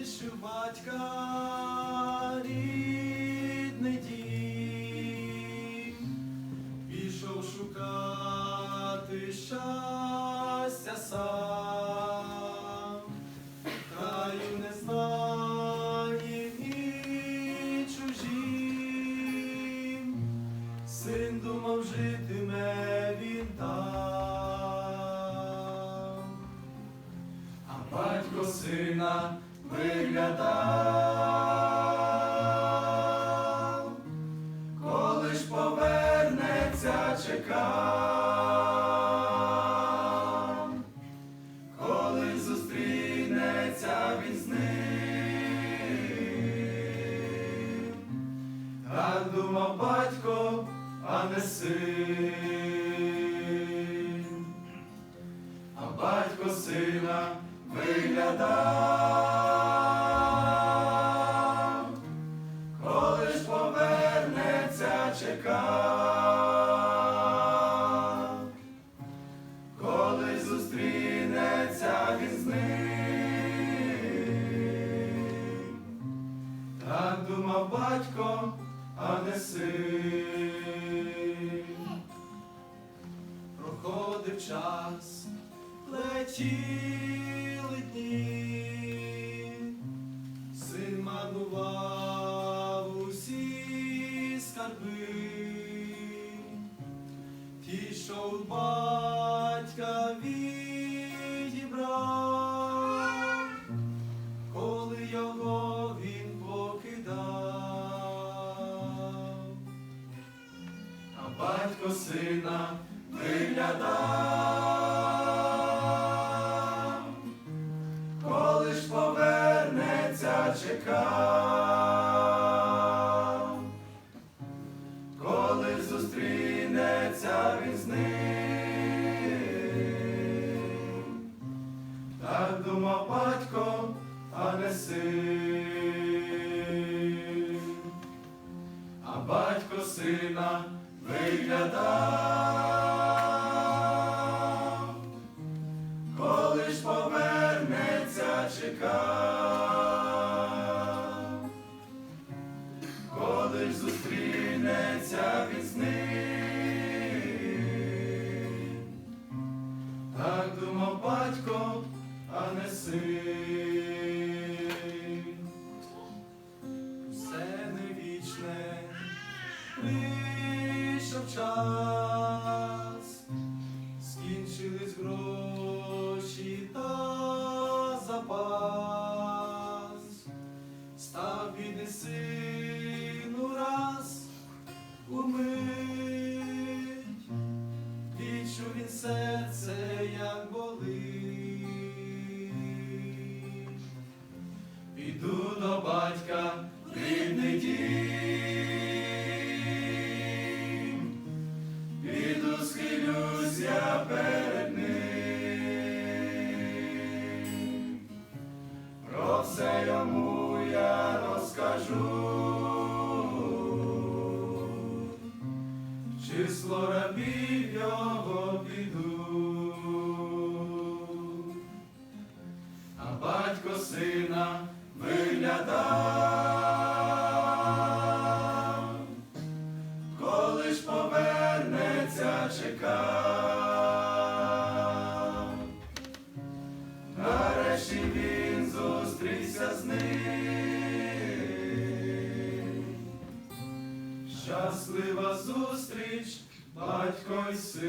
залишив батька рідний дім, пішов шукати щастя сам, краю не знає і чужим, син думав житиме він там, батько сина виглядав, коли ж повернеться, чекав, коли зустрінеться він з ним, так думав батько, а не син, а батько сина виглядав, зустрінеться він з ним, так думав батько, а не син. Проходив час, летіли дні, син марнував усі скарби, ті, що у батько сина виглядав, коли ж повернеться, чекав, коли зустрінеться він з ним, так думав батько, а не син, виглядав, коли ж повернеться, чекав, коли ж зустрінеться він з так думав батько, а не син. Час, скінчились гроші та запас, став бідний сину раз умить, відчув він серце, як болить. Число рабів його піду. А батько сина виглядав, коли ж повернеться, чекав, нарешті щаслива зустріч, батько й син.